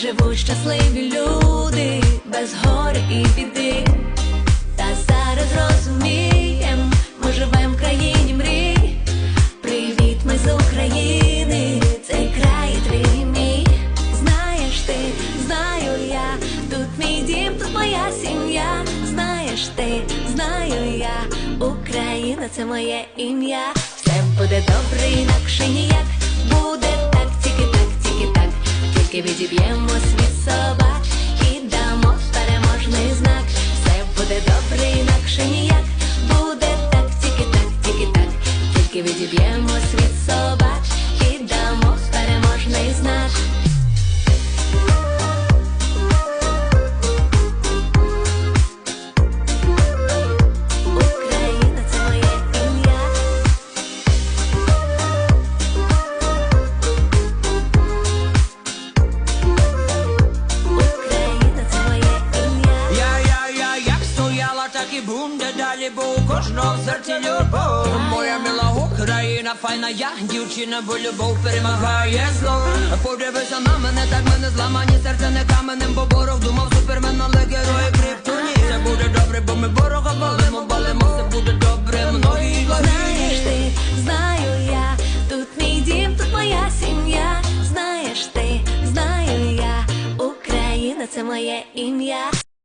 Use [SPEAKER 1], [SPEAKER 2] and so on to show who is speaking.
[SPEAKER 1] живуть щасливі люди без горя і біди. Та зараз розумієм, ми живем в країні мрій. Привіт, ми з України, цей край твій мій. Знаєш ти, знаю я, тут мій дім, тут моя сім'я. Знаєш ти, знаю я, Україна це моє ім'я. Все буде добре, Відіб'ємо світ собак і дамо переможний знак. Все буде добре, інакше ніяк.
[SPEAKER 2] і бум, де далі був кожного серці любов. Моя мила Україна, файна я, дівчина, бо любов перемагає зло. Подивися на мене, так мене зламані серце не каменем, бо боров думав супермен, але герої криптоні. Це буде добре, бо ми ворога болимо, болимо, це буде добре, многі Знаєш
[SPEAKER 1] ти, знаю я, тут мій дім, тут моя сім'я. Знаєш ти, знаю я, Україна, це моє ім'я.